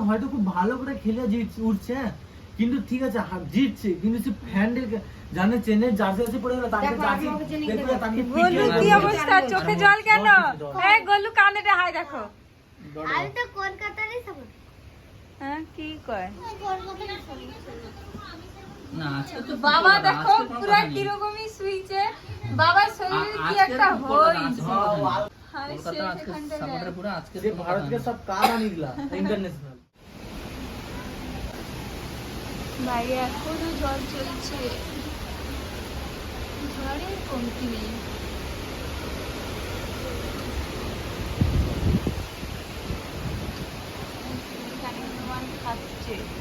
হয়তো খুব ভালো করে খেলে জিত উঠছে হ্যাঁ। কিন্তু ঠিক আছে জিতছে। কিন্তু সে ফ্যান্ডের জানে চেন্নাই জার্সি আছে পড়ে গেল তাকে জার্সি তাকে গোলু কি অবস্থা? চোখে জল কেন? এই গোলু কানে হাই দেখো। আমি তো কলকাতারই সাপোর্ট হ্যাঁ কি কয়? কলকাতারই সাপোর্ট তো বাবা দেখো পুরো। কিরকমই শুইছে বাবার শরীরে কি একটা সে কলকাতা আজকে সাপোর্টার যায়। আজকে যে কোনো কথা ভারতকে সব কাম আনিগলা ইন্টারন্যাশনাল বাইরে এখনও জল চলছে। ঝড়ের কমতি নেই। too.